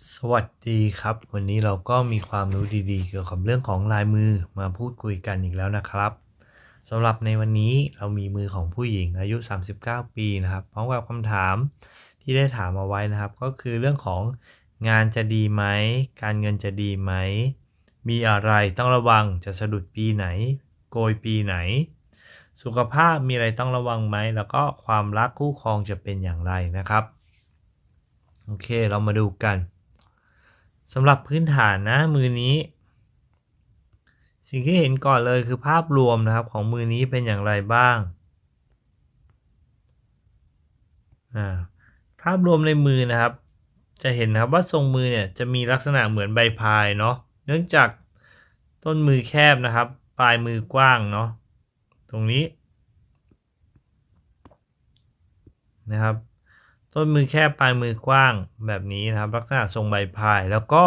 สวัสดีครับ วันนี้เราก็มีความรู้ดีๆ เกี่ยวกับเรื่องของลายมือมาพูดคุยกันอีกแล้วนะครับสำหรับในวันนี้เรามีมือของผู้หญิงอายุ 39 ปีนะครับพร้อมกับคำถามที่ได้ถามเอาไว้นะครับ ก็คือเรื่องของงานจะดีไหม การเงินจะดีไหม มีอะไรต้องระวังจะสะดุดปีไหน โกยปีไหน สุขภาพมีอะไรต้องระวังไหม แล้วก็ความรักคู่ครองจะเป็นอย่างไรนะครับ โอเคเรามาดูกัน สำหรับพื้นฐานนะมือนี้ สิ่งที่เห็นก่อนเลยคือภาพรวมนะครับของมือนี้เป็นอย่างไรบ้างภาพรวมในมือนะครับ จะเห็นนะครับว่าทรงมือเนี่ยจะมีลักษณะเหมือนใบพายเนาะเนื่องจากต้นมือแคบนะครับ ปลายมือกว้างเนาะตรงนี้นะครับ ต้นมือแคบปลายมือกว้างแบบนี้นะครับ ลักษณะทรงใบพาย แล้วก็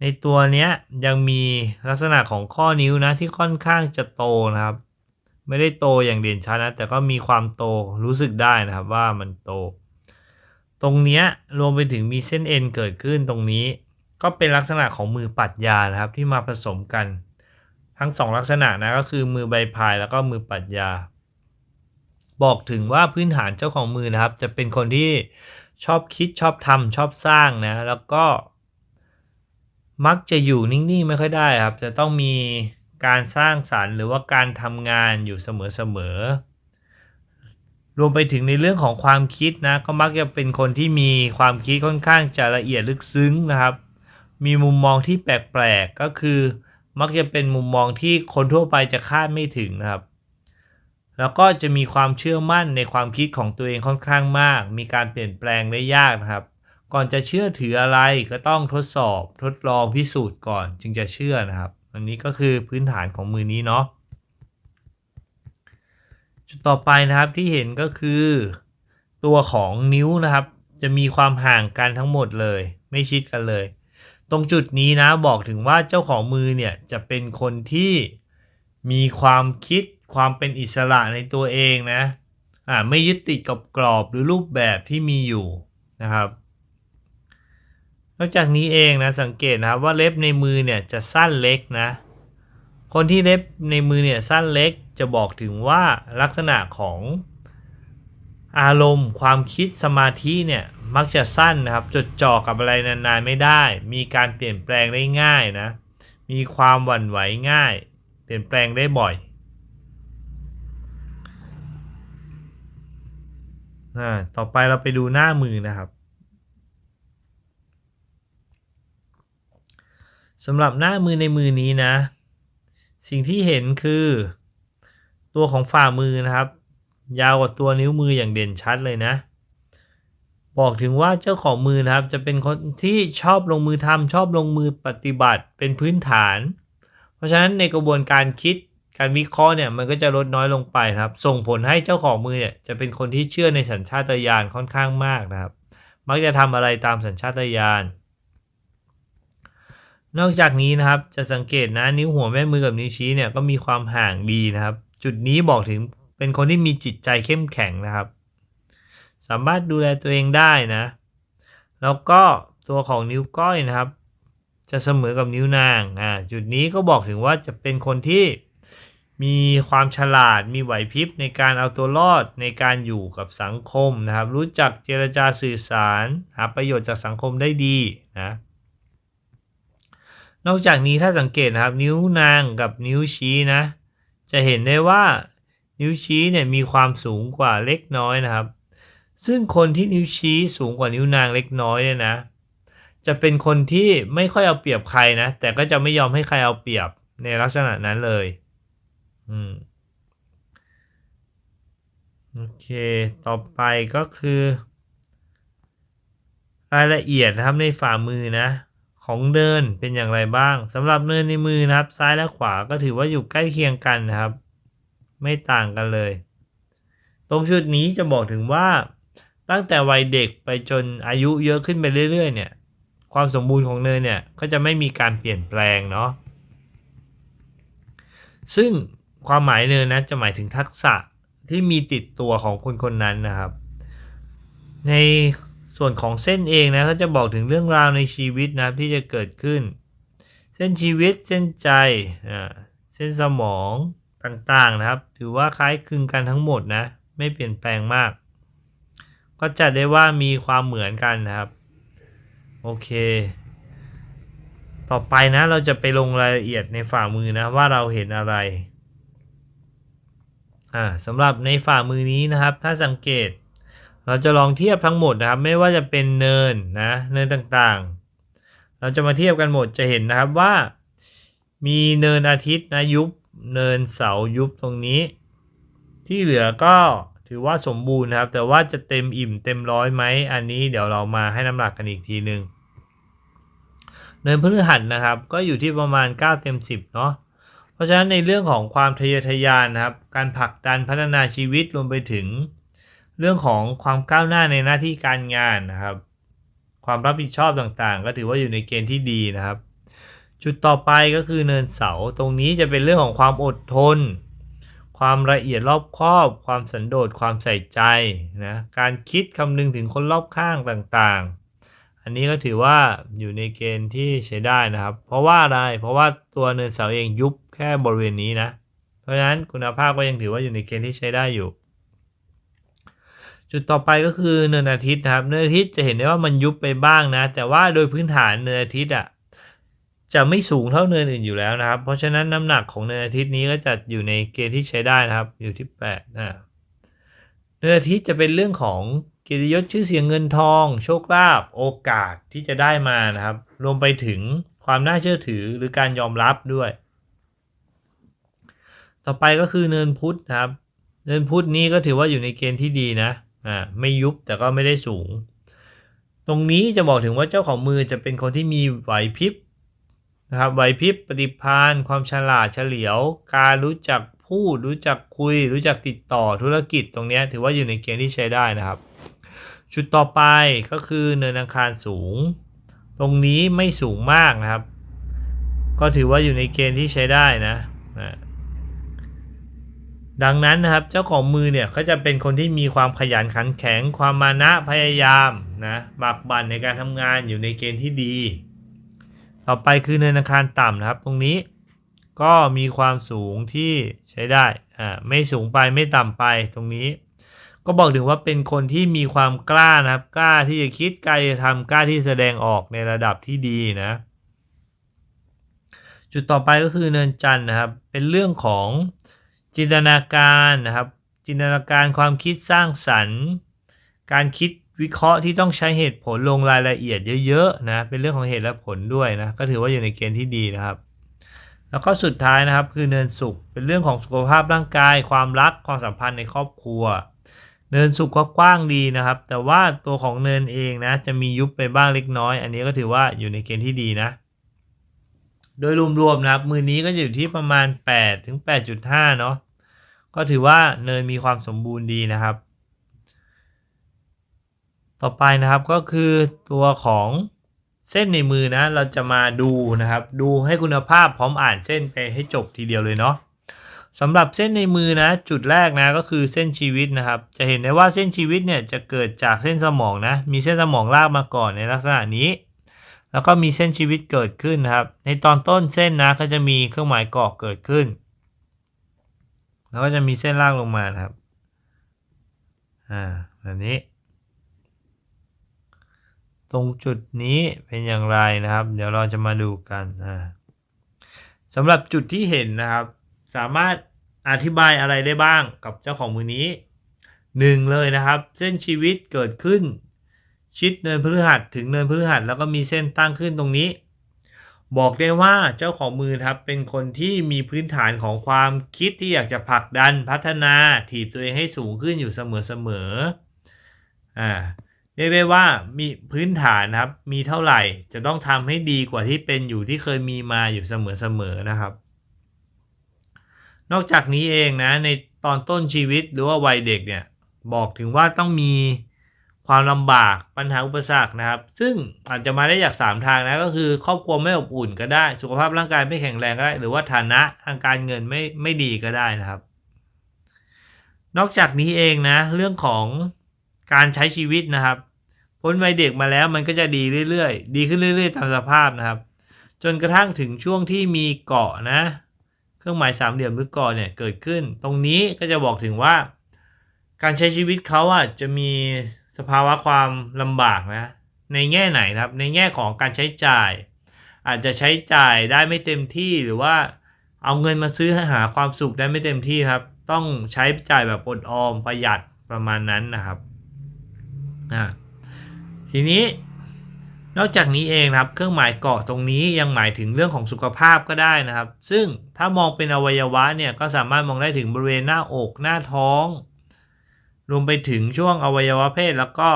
ในตัวเนี้ยยังมีลักษณะของข้อนิ้วนะที่ค่อนข้างจะโตนะครับ ไม่ได้โตอย่างเด่นชัดนะ แต่ก็มีความโตรู้สึกได้นะครับว่ามันโต ตรงเนี้ยรวมไปถึงมีเส้นเอ็นเกิดขึ้นตรงนี้ ก็เป็นลักษณะของมือปัดยานะครับที่มาผสมกัน ทั้งสองลักษณะนะก็คือมือใบพายแล้วก็มือปัดยา บอกถึงว่าพื้นฐานเจ้าของมือนะครับ จะเป็นคนที่ชอบคิดชอบทำชอบสร้างนะ แล้วก็มักจะอยู่นิ่งๆไม่ค่อยได้ครับ จะต้องมีการสร้างสารรค์หรือว่าการทำงานอยู่เสมอๆ รวมไปถึงในเรื่องของความคิดนะก็มักจะเป็นคนที่มีความคิดค่อนข้างจะละเอียดลึกซึ้งนะครับ มีมุมมองที่แปลกๆ ก็คือ มักจะเป็นมุมมองที่คนทั่วไปจะคาดไม่ถึงนะครับ แล้วก็จะมีความเชื่อมั่นในความคิดของตัวเองค่อนข้างมาก มีการเปลี่ยนแปลงได้ยากนะครับ ก่อนจะเชื่อถืออะไรก็ต้องทดสอบ ทดลองพิสูจน์ก่อนจึงจะเชื่อนะครับ อันนี้ก็คือพื้นฐานของมือนี้เนาะจุดต่อไปนะครับที่เห็นก็คือ ตัวของนิ้วนะครับ จะมีความห่างกันทั้งหมดเลย ไม่ชิดกันเลย ตรงจุดนี้นะบอกถึงว่าเจ้าของมือเนี่ยจะเป็นคนที่มีความคิด ความเป็นอิสระในตัวเองนะอ่าไม่ยึดติดกับกรอบหรือรูปแบบที่มีอยู่นะครับ นอกจากนี้เองนะสังเกตนะครับว่าเล็บในมือเนี่ยจะสั้นเล็กนะ คนที่เล็บในมือเนี่ยสั้นเล็กจะบอกถึงว่าลักษณะของอารมณ์ ความคิดสมาธิเนี่ยมักจะสั้นนะครับ จดจ่อกับอะไรนานๆไม่ได้ มีการเปลี่ยนแปลงได้ง่ายนะ มีความหวั่นไหวง่าย เปลี่ยนแปลงได้บ่อย อ่าต่อไปเราไปดูหน้ามือนะครับสำหรับหน้ามือในมือนี้นะ สิ่งที่เห็นคือ ตัวของฝ่ามือนะครับ ยาวกว่าตัวนิ้วมืออย่างเด่นชัดเลยนะ บอกถึงว่าเจ้าของมือนะครับ จะเป็นคนที่ชอบลงมือทำชอบลงมือปฏิบัติเป็นพื้นฐาน เพราะฉะนั้นในกระบวนการคิด การวิเคราะห์เนี่ยมันก็จะลดน้อยลงไปครับ ส่งผลให้เจ้าของมือเนี่ยจะเป็นคนที่เชื่อในสัญชาตญาณค่อนข้างมากนะครับ มักจะทำอะไรตามสัญชาตญาณ นอกจากนี้นะครับจะสังเกตนะนิ้วหัวแม่มือกับนิ้วชี้เนี่ยก็มีความห่างดีนะครับ จุดนี้บอกถึงเป็นคนที่มีจิตใจเข้มแข็งนะครับ สามารถดูแลตัวเองได้นะ แล้วก็ตัวของนิ้วก้อยนะครับ จะเสมอกับนิ้วนางอ่าจุดนี้ก็บอกถึงว่าจะเป็นคนที่ มีความฉลาดมีไหวพริบในการเอาตัวรอดในการอยู่กับสังคมนะครับ รู้จักเจรจาสื่อสาร หาประโยชน์จากสังคมได้ดีนะนอกจากนี้ถ้าสังเกตนะครับ นิ้วนางกับนิ้วชี้นะ จะเห็นได้ว่านิ้วชี้เนี่ยมีความสูงกว่าเล็กน้อยนะครับ ซึ่งคนที่นิ้วชี้สูงกว่านิ้วนางเล็กน้อยเนี่ยนะ จะเป็นคนที่ไม่ค่อยเอาเปรียบใครนะ แต่ก็จะไม่ยอมให้ใครเอาเปรียบในลักษณะนั้นเลย อืมโอเค ต่อไปก็คือ รายละเอียดนะครับในฝ่ามือนะ ของเดินเป็นอย่างไรบ้างสำหรับเนินในมือนะครับ ซ้ายและขวาก็ถือว่าอยู่ใกล้เคียงกันนะครับ ไม่ต่างกันเลย ตรงจุดนี้จะบอกถึงว่า ตั้งแต่วัยเด็กไปจนอายุเยอะขึ้นไปเรื่อย ๆ เนี่ย ความสมบูรณ์ของเนินเนี่ยก็จะไม่มีการเปลี่ยนแปลงเนาะซึ่ง ความหมายเนินนะจะหมายถึงทักษะที่มีติดตัวของคนคนนั้นนะครับ ในส่วนของเส้นเองนะก็จะบอกถึงเรื่องราวในชีวิตนะครับที่จะเกิดขึ้น เส้นชีวิตเส้นใจเส้นสมองต่างๆนะครับ ถือว่าคล้ายคลึงกันทั้งหมดนะ ไม่เปลี่ยนแปลงมาก ก็จัดได้ว่ามีความเหมือนกันนะครับ โอเค ต่อไปนะเราจะไปลงรายละเอียดในฝ่ามือนะว่าเราเห็นอะไร อ่าสำหรับในฝ่ามือนี้นะครับ ถ้าสังเกต เราจะลองเทียบทั้งหมดนะครับ ไม่ว่าจะเป็นเนินนะเนินต่างๆ เราจะมาเทียบกันหมดจะเห็นนะครับว่า มีเนินอาทิตย์นะยุบเนินเสายุบตรงนี้ ที่เหลือก็ถือว่าสมบูรณ์นะครับ แต่ว่าจะเต็มอิ่มเต็มร้อยไหมอันนี้เดี๋ยวเรามาให้น้ำหนักกันอีกทีหนึ่งเนินพฤหัสนะครับ ก็อยู่ที่ประมาณ 9 เต็ม 10 เนาะ ราะฉะนั้นในเรื่องของความทะเยอทะยานนะครับ การผลักดันพัฒนาชีวิตรวมไปถึง เรื่องของความก้าวหน้าในหน้าที่การงานนะครับ ความรับผิดชอบต่างๆ ก็ถือว่าอยู่ในเกณฑ์ที่ดีนะครับ จุดต่อไปก็คือเนินเสาตรงนี้จะเป็นเรื่องของความอดทน ความละเอียดรอบคอบ ความสันโดษความใส่ใจนะการคิดคำนึงถึงคนรอบข้างต่างๆอันนี้ก็ถือว่าอยู่ในเกณฑ์ที่ใช้ได้นะครับ เพราะว่าอะไร เพราะว่าตัวเนินเสาเองยุบ แค่บริเวณนี้นะ เพราะฉะนั้นคุณภาพก็ยังถือว่าอยู่ในเกณฑ์ที่ใช้ได้อยู่ จุดต่อไปก็คือเนินอาทิตย์นะครับเนินอาทิตย์จะเห็นได้ว่ามันยุบไปบ้างนะ แต่ว่าโดยพื้นฐานเนินอาทิตย์อะจะไม่สูงเท่าเนินอื่นอยู่แล้วนะครับ เพราะฉะนั้นน้ำหนักของเนินอาทิตย์นี้ก็จะอยู่ในเกณฑ์ที่ใช้ได้นะครับ อยู่ที่8นะเนินอาทิตย์จะเป็นเรื่องของเกียรติยศชื่อเสียงเงินทอง โชคลาภโอกาสที่จะได้มานะครับ รวมไปถึงความน่าเชื่อถือหรือการยอมรับด้วย ต่อไปก็คือเนินพุทธนะครับ เนินพุทธนี้ก็ถือว่าอยู่ในเกณฑ์ที่ดีนะอ่าไม่ยุบแต่ก็ไม่ได้สูง ตรงนี้จะบอกถึงว่าเจ้าของมือจะเป็นคนที่มีไหวพริบนะครับไหวพริบปฏิภาณความฉลาดเฉลียว การรู้จักพูดรู้จักคุย รู้จักติดต่อธุรกิจตรงนี้ถือว่าอยู่ในเกณฑ์ที่ใช้ได้นะครับชุดต่อไปก็คือเนินอังคารสูง ตรงนี้ไม่สูงมากนะครับ ก็ถือว่าอยู่ในเกณฑ์ที่ใช้ได้นะ ดังนั้นนะครับเจ้าของมือเนี่ยก็จะเป็นคนที่มีความขยันขันแข็ง ความมานะพยายามนะบักบั่นในการทำงานอยู่ในเกณฑ์ที่ดี ต่อไปคือเนินอาคารต่ำนะครับ ตรงนี้ก็มีความสูงที่ใช้ได้อ่าไม่สูงไปไม่ต่ำไปตรงนี้ ก็บอกถึงว่าเป็นคนที่มีความกล้านะครับกล้าที่จะคิดกล้าที่จะทำกล้าที่แสดงออกในระดับที่ดีนะ จุดต่อไปก็คือเนินจันทร์นะครับ เป็นเรื่องของ จินตนาการนะครับ จินตนาการความคิดสร้างสรรค์ การคิดวิเคราะห์ที่ต้องใช้เหตุผลลงรายละเอียดเยอะๆนะเป็นเรื่องของเหตุและผลด้วยนะก็ถือว่าอยู่ในเกณฑ์ที่ดีนะครับ แล้วก็สุดท้ายนะครับคือเนินสุขเป็นเรื่องของสุขภาพร่างกาย ความรักความสัมพันธ์ในครอบครัว เนินสุขก็กว้างดีนะครับ แต่ว่าตัวของเนินเองนะจะมียุบไปบ้างเล็กน้อย อันนี้ก็ถือว่าอยู่ในเกณฑ์ที่ดีนะ โดยรวมๆนะครับ มือนี้ก็อยู่ที่ประมาณ 8 ถึง 8.5 เนาะก็ถือว่าเนินมีความสมบูรณ์ดีนะครับ ต่อไปนะครับก็คือตัวของเส้นในมือนะ เราจะมาดูนะครับ ดูให้คุณภาพพร้อมอ่านเส้นไปให้จบทีเดียวเลยเนาะสำหรับเส้นในมือนะ จุดแรกนะก็คือเส้นชีวิตนะครับ จะเห็นได้ว่าเส้นชีวิตเนี่ยจะเกิดจากเส้นสมองนะ มีเส้นสมองลากมาก่อนในลักษณะนี้ แล้วก็มีเส้นชีวิตเกิดขึ้นนะครับ ในตอนต้นเส้นนะก็จะมีเครื่องหมายกอกเกิดขึ้น แล้วก็จะมีเส้นลากลงมานะครับ อ่าแบบนี้ ตรงจุดนี้เป็นอย่างไรนะครับ เดี๋ยวเราจะมาดูกันอ่าสำหรับจุดที่เห็นนะครับ สามารถอธิบายอะไรได้บ้างกับเจ้าของมือนี้หนึ่งเลยนะครับ เส้นชีวิตเกิดขึ้น ชิดเนินพฤหัสถึงเนินพฤหัสแล้วก็มีเส้นตั้งขึ้นตรงนี้ บอกได้ว่าเจ้าของมือครับเป็นคนที่มีพื้นฐานของความคิดที่อยากจะผลักดันพัฒนาถีบตัวเองให้สูงขึ้นอยู่เสมอๆอ่าเรียกได้ว่ามีพื้นฐานนะครับมีเท่าไหร่จะต้องทำให้ดีกว่าที่เป็นอยู่ที่เคยมีมาอยู่เสมอๆนะครับ นอกจากนี้เองนะในตอนต้นชีวิตหรือว่าวัยเด็กเนี่ยบอกถึงว่าต้องมี ความลำบากปัญหาอุปสรรคนะครับ ซึ่งอาจจะมาได้จาก 3 ทางนะก็คือ ครอบครัวไม่อบอุ่นก็ได้ สุขภาพร่างกายไม่แข็งแรงก็ได้ หรือว่าฐานะทางการเงินไม่ไม่ดีก็ได้นะครับ นอกจากนี้เองนะ เรื่องของการใช้ชีวิตนะครับพ้นวัยเด็กมาแล้วมันก็จะดีเรื่อยๆ ดีขึ้นเรื่อย ๆ ตามสภาพนะครับ จนกระทั่งถึงช่วงที่มีเกาะนะ เครื่องหมายสามเหลี่ยมหรือเกาะเนี่ยเกิดขึ้น ตรงนี้ก็จะบอกถึงว่า การใช้ชีวิตเขาอะจะมี สภาวะความลำบากนะ ในแง่ไหนครับ ในแง่ของการใช้จ่าย อาจจะใช้จ่ายได้ไม่เต็มที่หรือว่าเอาเงินมาซื้อหาความสุขได้ไม่เต็มที่ครับ ต้องใช้จ่ายแบบอดออมประหยัดประมาณนั้นนะครับทีนี้นอกจากนี้เองครับ เครื่องหมายเกาะตรงนี้ยังหมายถึงเรื่องของสุขภาพก็ได้นะครับ ซึ่งถ้ามองเป็นอวัยวะเนี่ยก็สามารถมองได้ถึงบริเวณหน้าอกหน้าท้อง รวมไปถึงช่วงอวัยวะเพศแล้วก็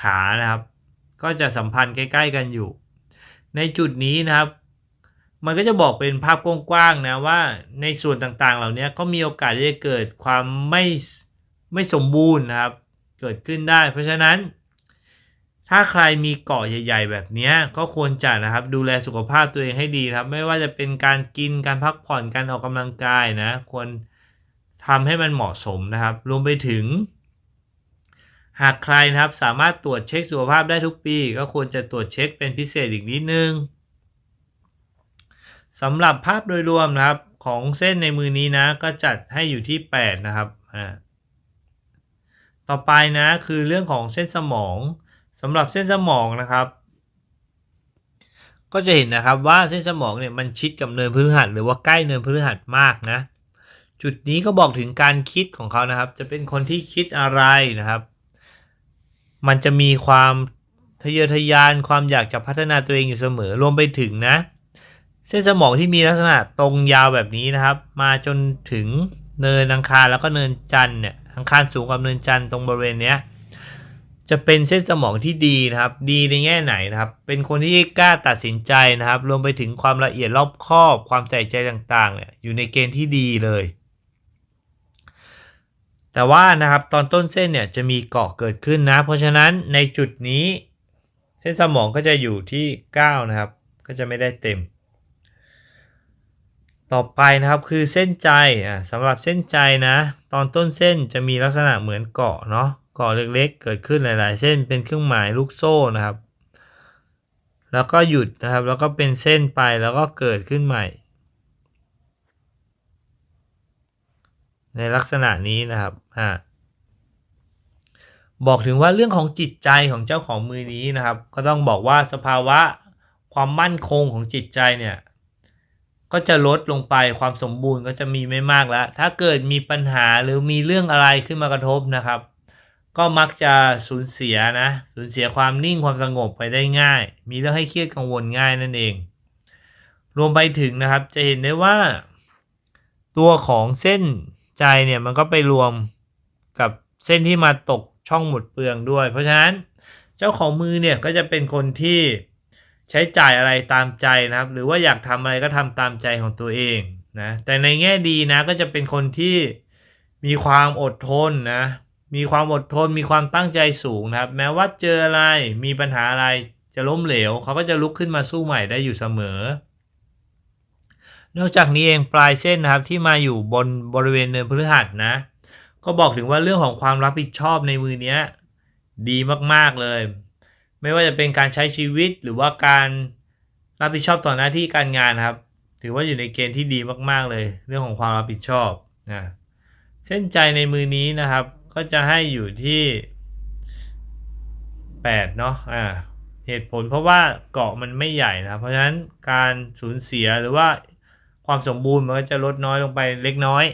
ขานะครับ ก็จะสัมพันธ์ใกล้ ๆ กันอยู่ ในจุดนี้นะครับ มันก็จะบอกเป็นภาพกว้างๆนะว่าในส่วนต่างๆ เหล่านี้ก็มีโอกาสที่จะเกิดความไม่ไม่สมบูรณ์นะครับ เกิดขึ้นได้ เพราะฉะนั้น ถ้าใครมีเกาะใหญ่ ๆ แบบนี้ก็ควรจะนะครับ ดูแลสุขภาพตัวเองให้ดีครับ ไม่ว่าจะเป็นการกินการพักผ่อนการออกกำลังกายนะ ควร ทำให้มันเหมาะสมนะครับ รวมไปถึง หากใครนะครับสามารถตรวจเช็คสุขภาพได้ทุกปี ก็ควรจะตรวจเช็คเป็นพิเศษอีกนิดนึงสำหรับภาพโดยรวมนะครับของเส้นในมือนี้นะ ก็จัดให้อยู่ที่ 8 นะครับอ่าต่อไปนะคือเรื่องของเส้นสมองสำหรับเส้นสมองนะครับ ก็จะเห็นนะครับว่าเส้นสมองเนี่ยมันชิดกับเนินพฤหัสหรือว่าใกล้เนินพฤหัสมากนะ จุดนี้ก็บอกถึงการคิดของเขานะครับ จะเป็นคนที่คิดอะไรนะครับ มันจะมีความทะเยอทะยานความอยากจะพัฒนาตัวเองอยู่เสมอรวมไปถึงนะ เส้นสมองที่มีลักษณะตรงยาวแบบนี้นะครับ มาจนถึงเนินอังคารแล้วก็เนินจันทร์เนี่ยอังคารสูงกับเนินจันทร์ตรงบริเวณเนี้ยจะเป็นเส้นสมองที่ดีนะครับ ดีในแง่ไหนนะครับ เป็นคนที่กล้าตัดสินใจนะครับ รวมไปถึงความละเอียดรอบคอบ ความใส่ใจต่างๆเนี่ยอยู่ในเกณฑ์ที่ดีเลย แต่ว่านะครับตอนต้นเส้นเนี่ยจะมีเกาะเกิดขึ้นนะ เพราะฉะนั้นในจุดนี้เส้นสมองก็จะอยู่ที่ 9 นะครับ ก็จะไม่ได้เต็ม ต่อไปนะครับคือเส้นใจอ่าสำหรับเส้นใจนะ ตอนต้นเส้นจะมีลักษณะเหมือนเกาะเนาะเกาะเล็กๆ เกิดขึ้นหลายๆ เส้นเป็นเครื่องหมายลูกโซ่นะครับ แล้วก็หยุดนะครับ แล้วก็เป็นเส้นไปแล้วก็เกิดขึ้นใหม่ ในลักษณะนี้นะครับอ่าบอกถึงว่าเรื่องของจิตใจของเจ้าของมือนี้นะครับ ก็ต้องบอกว่าสภาวะความมั่นคงของจิตใจเนี่ยก็จะลดลงไปความสมบูรณ์ก็จะมีไม่มากแล้ว ถ้าเกิดมีปัญหาหรือมีเรื่องอะไรขึ้นมากระทบนะครับ ก็มักจะสูญเสียนะสูญเสียความนิ่งความสงบไปได้ง่าย มีเรื่องให้เครียดกังวลง่ายนั่นเอง รวมไปถึงนะครับจะเห็นได้ว่า ตัวของเส้น ใจเนี่ยมันก็ไปรวมกับเส้นที่มาตกช่องหมดเปลืองด้วย เพราะฉะนั้นเจ้าของมือเนี่ยก็จะเป็นคนที่ใช้จ่ายอะไรตามใจนะครับ หรือว่าอยากทำอะไรก็ทำตามใจของตัวเองนะแต่ในแง่ดีนะก็จะเป็นคนที่มีความอดทนนะมีความอดทนมีความตั้งใจสูงนะครับ แม้ว่าเจออะไรมีปัญหาอะไรจะล้มเหลว เขาก็จะลุกขึ้นมาสู้ใหม่ได้อยู่เสมอ นอกจากนี้เองปลายเส้นนะครับที่มาอยู่บนบริเวณเนินพฤหัสนะ ก็บอกถึงว่าเรื่องของความรับผิดชอบในมือเนี้ยดีมากๆเลย ไม่ว่าจะเป็นการใช้ชีวิตหรือว่าการรับผิดชอบต่อหน้าที่การงานครับ ถือว่าอยู่ในเกณฑ์ที่ดีมากๆเลย เรื่องของความรับผิดชอบนะเส้นใจในมือนี้นะครับ ก็จะให้อยู่ที่8เนาะอ่าเหตุผลเพราะว่าเกาะมันไม่ใหญ่นะเพราะฉะนั้นการสูญเสียหรือว่า ความสมบูรณ์มันก็จะลดน้อยลงไปเล็กน้อย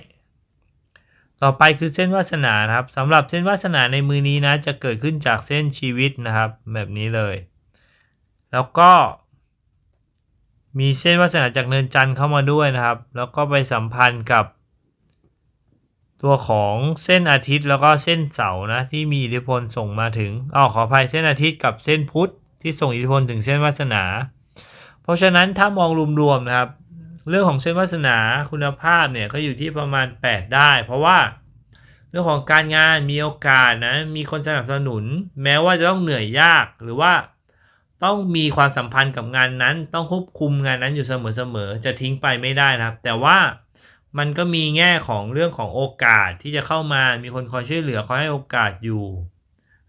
ต่อไปคือเส้นวาสนาครับสำหรับเส้นวาสนาในมือนี้นะ จะเกิดขึ้นจากเส้นชีวิตนะครับ แบบนี้เลย แล้วก็มีเส้นวาสนาจากเนินจันทร์เข้ามาด้วยนะครับ แล้วก็ไปสัมพันธ์กับ ตัวของเส้นอาทิตย์แล้วก็เส้นเสาร์นะที่มีอิทธิพลส่งมาถึงอ๋อขออภัยเส้นอาทิตย์กับเส้นพุธที่ส่งอิทธิพลถึงเส้นวาสนา เพราะฉะนั้นถ้ามองรวมๆนะครับ เรื่องของเส้นวาสนาคุณภาพเนี่ยก็อยู่ที่ประมาณ 8 ได้ เพราะว่าเรื่องของการงานมีโอกาสนะมีคนสนับสนุน แม้ว่าจะต้องเหนื่อยยากหรือว่าต้องมีความสัมพันธ์กับงานนั้น ต้องควบคุมงานนั้นอยู่เสมอๆจะทิ้งไปไม่ได้นะครับ แต่ว่ามันก็มีแง่ของเรื่องของโอกาสที่จะเข้ามามีคนคอยช่วยเหลือคอยให้โอกาสอยู่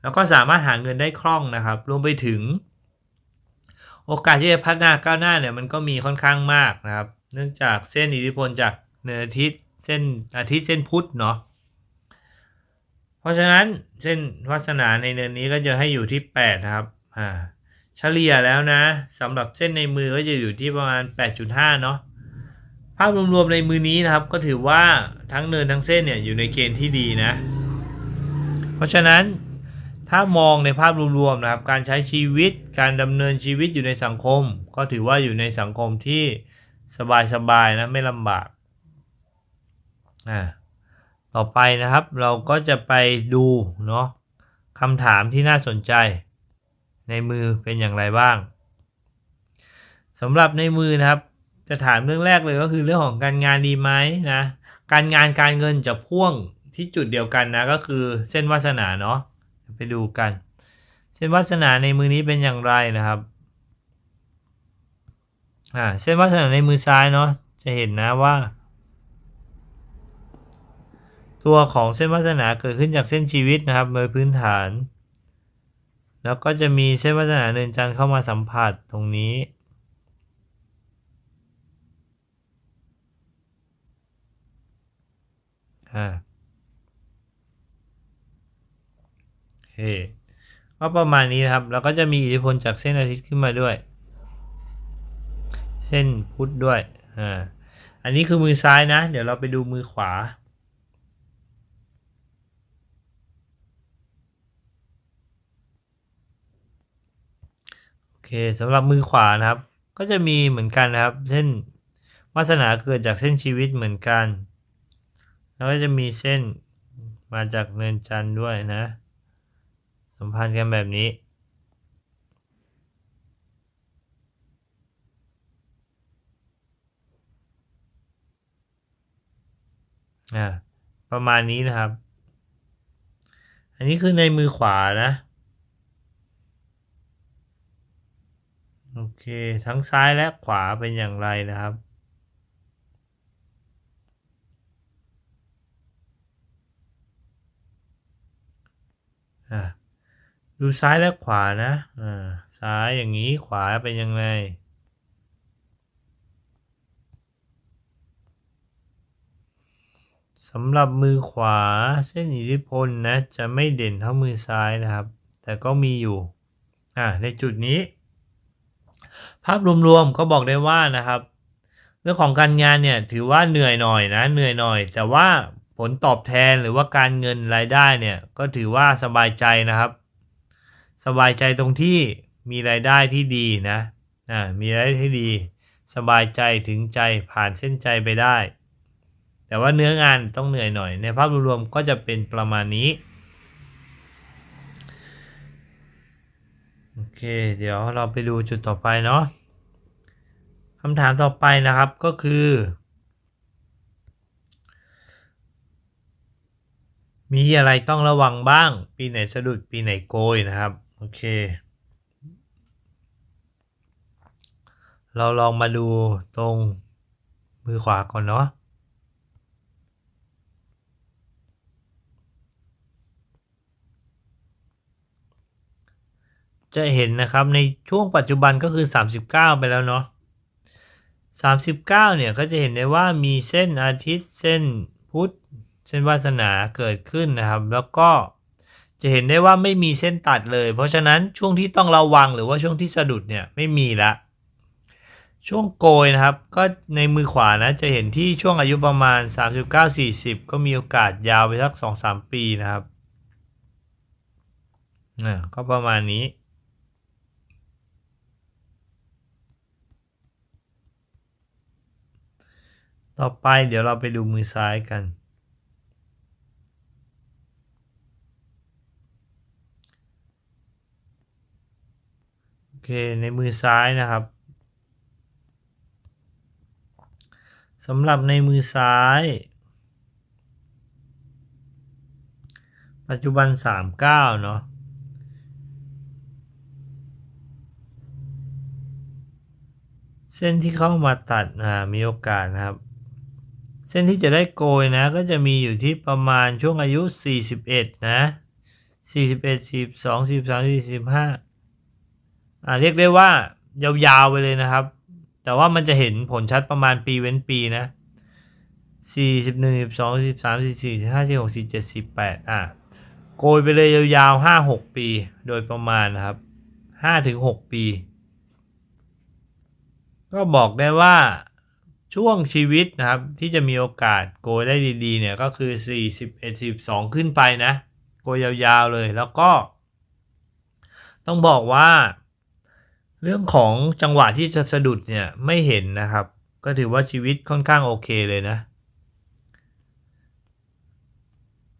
แล้วก็สามารถหาเงินได้คล่องนะครับรวมไปถึง โอกาสที่จะพัฒนาก้าวหน้าเนี่ยมันก็มีค่อนข้างมากนะครับ เนื่องจากเส้นอิทธิพลจากเนินอาทิตย์เส้นอาทิตย์เส้นพุธเนาะเพราะฉะนั้นเส้นวาสนาในเนินนี้ก็จะให้อยู่ที่8นะครับอ่าเฉลี่ยแล้วนะสำหรับเส้นในมือก็จะอยู่ที่ประมาณ 8.5 เนาะภาพรวมๆในมือนี้นะครับ ก็ถือว่าทั้งเนินทั้งเส้นเนี่ยอยู่ในเกณฑ์ที่ดีนะ เพราะฉะนั้นถ้ามองในภาพรวมๆนะครับ การใช้ชีวิตการดำเนินชีวิตอยู่ในสังคม ก็ถือว่าอยู่ในสังคมที่ สบายๆนะไม่ลำบากอ่าต่อไปนะครับเราก็จะไปดูเนาะคำถามที่น่าสนใจ ในมือเป็นอย่างไรบ้างสำหรับในมือนะครับ จะถามเรื่องแรกเลยก็คือเรื่องของการงานดีไหมนะการงานการเงินจะพ่วงที่จุดเดียวกันนะก็คือเส้นวาสนาเนาะไปดูกัน เส้นวาสนาในมือนี้เป็นอย่างไรนะครับ อ่าเส้นวาสนาในมือซ้ายเนาะจะเห็นนะว่า ตัวของเส้นวาสนาเกิดขึ้นจากเส้นชีวิตนะครับโดยพื้นฐาน แล้วก็จะมีเส้นวาสนาเดินจันทร์เข้ามาสัมผัสตรงนี้อ่าโอเคก็ประมาณนี้นะครับ แล้วก็จะมีอิทธิพลจากเส้นอาทิตย์ขึ้นมาด้วย เส้นพุธด้วยอ่าอันนี้คือมือซ้ายนะ เดี๋ยวเราไปดูมือขวา โอเคสำหรับมือขวานะครับ ก็จะมีเหมือนกันนะครับ เส้นวาสนาเกิดจากเส้นชีวิตเหมือนกัน แล้วก็จะมีเส้นมาจากเนินจันทร์ด้วยนะ สัมพันธ์กันแบบนี้ อ่าประมาณนี้นะครับ อันนี้คือในมือขวานะ โอเค ทั้งซ้ายและขวาเป็นอย่างไรนะครับอ่าดูซ้ายและขวานะอ่าซ้ายอย่างนี้ขวาเป็นยังไง สำหรับมือขวาเส้นอิทธิพลนะจะไม่เด่นเท่ามือซ้ายนะครับ แต่ก็มีอยู่อ่าในจุดนี้ ภาพรวมๆก็บอกได้ว่านะครับ เรื่องของการงานเนี่ยถือว่าเหนื่อยหน่อยนะเหนื่อยหน่อย แต่ว่าผลตอบแทนหรือว่าการเงินรายได้เนี่ยก็ถือว่าสบายใจนะครับ สบายใจตรงที่มีรายได้ที่ดีนะอ่ามีรายได้ที่ดี สบายใจถึงใจผ่านเส้นใจไปได้ แต่ว่าเนื้องานต้องเหนื่อยหน่อย ในภาพรวมก็จะเป็นประมาณนี้ โอเค เดี๋ยวเราไปดูจุดต่อไปเนาะคำถามต่อไปนะครับก็คือ มีอะไรต้องระวังบ้าง ปีไหนสะดุดปีไหนโกยนะครับ โอเค เราลองมาดูตรงมือขวาก่อนเนาะ จะเห็นนะครับในช่วงปัจจุบันก็คือ 39 ไปแล้วเนาะ39 เนี่ยก็จะเห็นได้ว่ามีเส้นอาทิตย์เส้นพุธเส้นวาสนาเกิดขึ้นนะครับ แล้วก็จะเห็นได้ว่าไม่มีเส้นตัดเลย เพราะฉะนั้นช่วงที่ต้องระวังหรือว่าช่วงที่สะดุดเนี่ยไม่มีละช่วงโกยนะครับ ก็ในมือขวานะจะเห็นที่ช่วงอายุประมาณ 39-40 ก็มีโอกาสยาวไปสัก 2-3 ปีนะครับอ่าก็ประมาณนี้ ต่อไปเดี๋ยวเราไปดูมือซ้ายกัน โอเค ในมือซ้ายนะครับสำหรับในมือซ้าย ปัจจุบัน 39 เนาะเส้นที่เข้ามาตัดมีโอกาสนะครับ เส้นที่จะได้โกยนะก็จะมีอยู่ที่ประมาณช่วงอายุ 41 นะสี่สิบเอ็ดสี่สองสี่สามสี่สิบห้าอ่าเรียกได้ว่ายาวๆไปเลยนะครับ แต่ว่ามันจะเห็นผลชัดประมาณปีเว้นปีนะสี่สิบหนึ่งสิบสองสิบสามสิบสี่สิบห้าสิบหกสิบเจ็ดสิบแปดอะโกยไปเลยยาวๆห้าหกปีโดยประมาณนะครับห้าถึงหกปี ก็บอกได้ว่า ช่วงชีวิตนะครับที่จะมีโอกาสโกยได้ดีๆเนี่ยก็คือ 41 42ขึ้นไปนะ โกยยาวๆเลยแล้วก็ ต้องบอกว่า เรื่องของจังหวะที่จะสะดุดเนี่ยไม่เห็นนะครับ ก็ถือว่าชีวิตค่อนข้างโอเคเลยนะ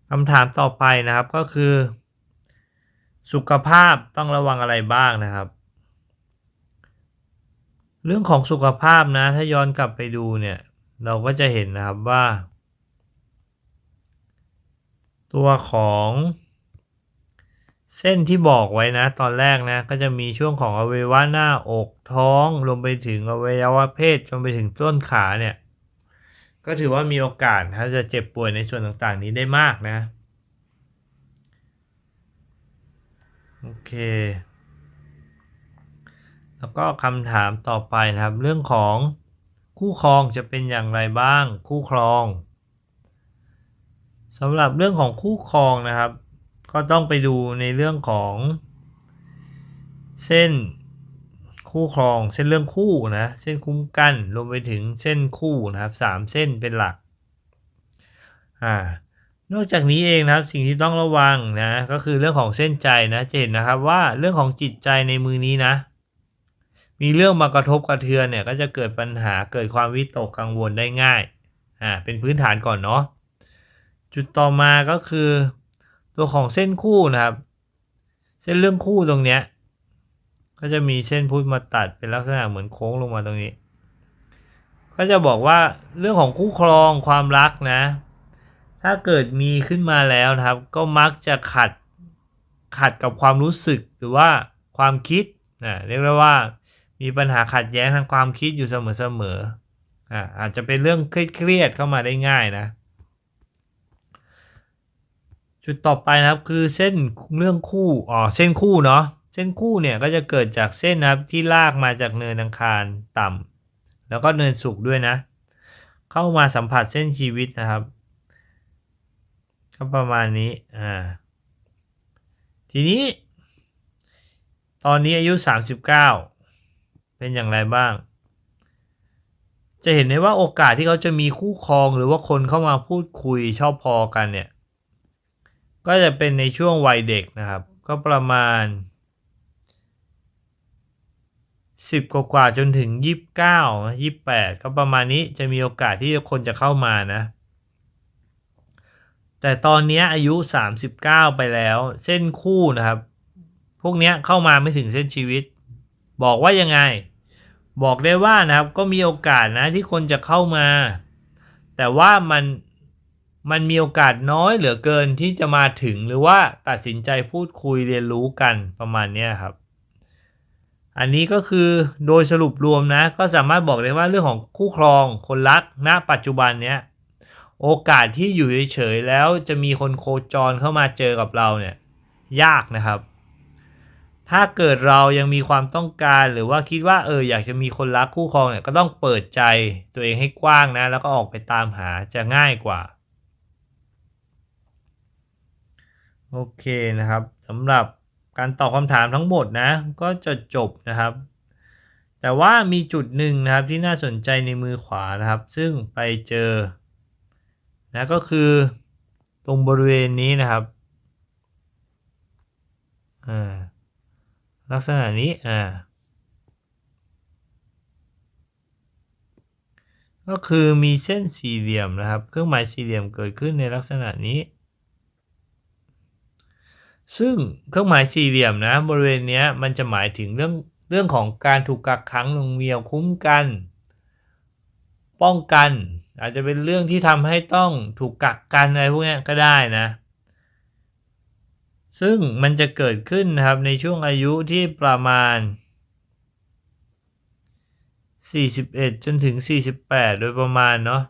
คำถามต่อไปนะครับก็คือ สุขภาพต้องระวังอะไรบ้างนะครับ เรื่องของสุขภาพนะ ถ้าย้อนกลับไปดูเนี่ย เราก็จะเห็นนะครับว่า ตัวของเส้นที่บอกไว้นะ ตอนแรกนะ ก็จะมีช่วงของอวัยวะหน้าอกท้องรวมไปถึงอวัยวะเพศจนไปถึงต้นขาเนี่ย ก็ถือว่ามีโอกาสถ้าจะเจ็บป่วยในส่วนต่างๆ นี้ได้มากนะ โอเค แล้วก็คำถามต่อไปนะครับ เรื่องของคู่ครองจะเป็นอย่างไรบ้าง คู่ครองสำหรับเรื่องของคู่ครองนะครับ ก็ต้องไปดูในเรื่องของ เส้นคู่ครองเส้นเรื่องคู่นะเส้นคุ้มกันรวมไปถึงเส้นคู่นะครับสามเส้นเป็นหลักอ่านอกจากนี้เองนะครับสิ่งที่ต้องระวังนะก็คือเรื่องของเส้นใจนะจะเห็นนะครับว่าเรื่องของจิตใจในมือนี้นะ มีเรื่องมากระทบกระเทือนเนี่ยก็จะเกิดปัญหาเกิดความวิตกกังวลได้ง่ายอ่าเป็นพื้นฐานก่อนเนาะจุดต่อมาก็คือ ตัวของเส้นคู่นะครับ เส้นเรื่องคู่ตรงเนี้ยก็จะมีเส้นพุทธมาตัดเป็นลักษณะเหมือนโค้งลงมาตรงนี้ ก็จะบอกว่าเรื่องของคู่ครองความรักนะ ถ้าเกิดมีขึ้นมาแล้วนะครับ ก็มักจะขัดขัดกับความรู้สึกหรือว่าความคิดนะเรียกได้ว่า มีปัญหาขัดแย้งทางความคิดอยู่เสมอๆอ่าอาจจะเป็นเรื่องเครียดเข้ามาได้ง่ายนะ จุดต่อไปนะครับคือเส้นเรื่องคู่อ๋อเส้นคู่เนาะเส้นคู่เนี่ยก็จะเกิดจากเส้นนะครับที่ลากมาจากเนินอังคารต่ำแล้วก็เนินสุกด้วยนะ เข้ามาสัมผัสเส้นชีวิตนะครับก็ประมาณนี้อ่าทีนี้ ตอนนี้อายุ 39 เป็นอย่างไรบ้าง จะเห็นได้ว่าโอกาสที่เขาจะมีคู่ครองหรือว่าคนเข้ามาพูดคุยชอบพอกันเนี่ย ก็จะเป็นในช่วงวัยเด็กนะครับ ก็ประมาณ 10 กว่ากว่าจนถึง 29 28 ก็ประมาณนี้จะมีโอกาสที่คนจะเข้ามานะแต่ตอนนี้อายุ 39 ไปแล้ว เส้นคู่นะครับ พวกนี้เข้ามาไม่ถึงเส้นชีวิต บอกว่ายังไง บอกได้ว่านะครับก็มีโอกาสนะที่คนจะเข้ามา แต่ว่ามันมันมีโอกาสน้อยเหลือเกินที่จะมาถึงหรือว่าตัดสินใจพูดคุยเรียนรู้กันประมาณนี้ครับ อันนี้ก็คือโดยสรุปรวมนะก็สามารถบอกได้ว่าเรื่องของคู่ครองคนรักณปัจจุบันเนี้ยโอกาสที่อยู่เฉยๆแล้วจะมีคนโคจรเข้ามาเจอกับเราเนี่ยยากนะครับ ถ้าเกิดเรายังมีความต้องการหรือว่าคิดว่าเอออยากจะมีคนรักคู่ครองเนี่ยก็ต้องเปิดใจตัวเองให้กว้างนะ แล้วก็ออกไปตามหาจะง่ายกว่า โอเคนะครับสำหรับการตอบคำถามทั้งหมดนะ ก็จะจบนะครับ แต่ว่ามีจุดหนึ่งนะครับที่น่าสนใจในมือขวานะครับ ซึ่งไปเจอนะก็คือตรงบริเวณนี้นะครับอ่า ลักษณะนี้อ่าก็คือมีเส้นสี่เหลี่ยมนะครับ เครื่องหมายสี่เหลี่ยมเกิดขึ้นในลักษณะนี้ ซึ่งเครื่องหมายสี่เหลี่ยมนะบริเวณนี้มันจะหมายถึงเรื่องเรื่องของการถูกกักขังหน่วงเหนียวคุ้มกัน ป้องกัน อาจจะเป็นเรื่องที่ทำให้ต้องถูกกักกันอะไรพวกนี้ก็ได้นะ ซึ่งมันจะเกิดขึ้นนะครับในช่วงอายุที่ประมาณ 41 จนถึง 48 โดยประมาณเนาะ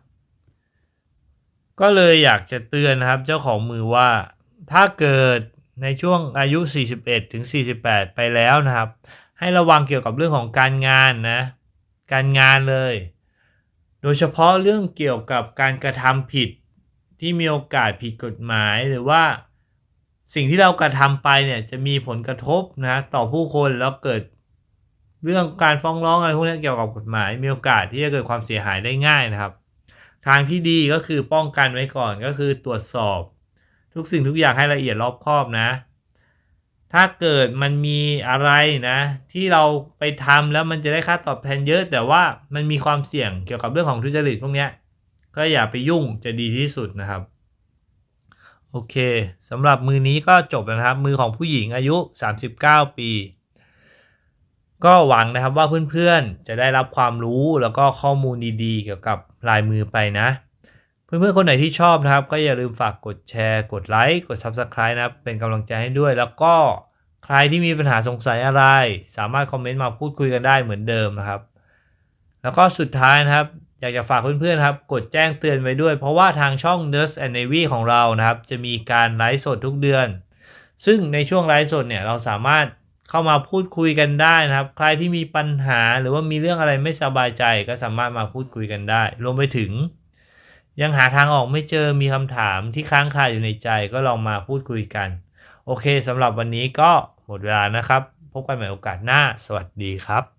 ก็เลยอยากจะเตือนนะครับเจ้าของมือว่าถ้าเกิดในช่วงอายุ 41 ถึง 48 ไปแล้วนะครับ ให้ระวังเกี่ยวกับเรื่องของการงานนะ การงานเลย โดยเฉพาะเรื่องเกี่ยวกับการกระทำผิดที่มีโอกาสผิดกฎหมายหรือว่า สิ่งที่เรากระทำไปเนี่ยจะมีผลกระทบนะต่อผู้คนแล้วเกิดเรื่องการฟ้องร้องอะไรพวกนี้เกี่ยวกับกฎหมาย มีโอกาสที่จะเกิดความเสียหายได้ง่ายนะครับ ทางที่ดีก็คือป้องกันไว้ก่อนก็คือตรวจสอบ ทุกสิ่งทุกอย่างให้ละเอียดรอบคอบนะ ถ้าเกิดมันมีอะไรนะ ที่เราไปทำแล้วมันจะได้ค่าตอบแทนเยอะ แต่ว่ามันมีความเสี่ยงเกี่ยวกับเรื่องของทุจริตพวกนี้ก็อย่าไปยุ่งจะดีที่สุดนะครับ โอเคสำหรับมือนี้ก็จบนะครับ มือของผู้หญิงอายุ 39 ปี ก็หวังนะครับว่าเพื่อนๆ จะได้รับความรู้แล้วก็ข้อมูลดีๆ เกี่ยวกับลายมือไปนะ เพื่อนๆ คนไหนที่ชอบนะครับ ก็อย่าลืมฝากกดแชร์ กดไลค์ กด Subscribe นะครับ เป็นกำลังใจให้ด้วย แล้วก็ใครที่มีปัญหาสงสัยอะไร สามารถคอมเมนต์มาพูดคุยกันได้เหมือนเดิมนะครับ แล้วก็สุดท้ายนะครับ อยากจะฝากเพื่อนๆครับ กดแจ้งเตือนไว้ด้วย เพราะว่าทางช่อง Nurse and Navy ของเรานะครับ จะมีการไลฟ์สดทุกเดือน ซึ่งในช่วงไลฟ์สดเนี่ยเราสามารถเข้ามาพูดคุยกันได้นะครับ ใครที่มีปัญหาหรือว่ามีเรื่องอะไรไม่สบายใจก็สามารถมาพูดคุยกันได้ รวมไปถึง ยังหาทางออกไม่เจอมีคำถามที่ค้างคาอยู่ในใจก็ลองมาพูดคุยกัน โอเคสำหรับวันนี้ก็หมดเวลานะครับ พบกันใหม่โอกาสหน้า สวัสดีครับ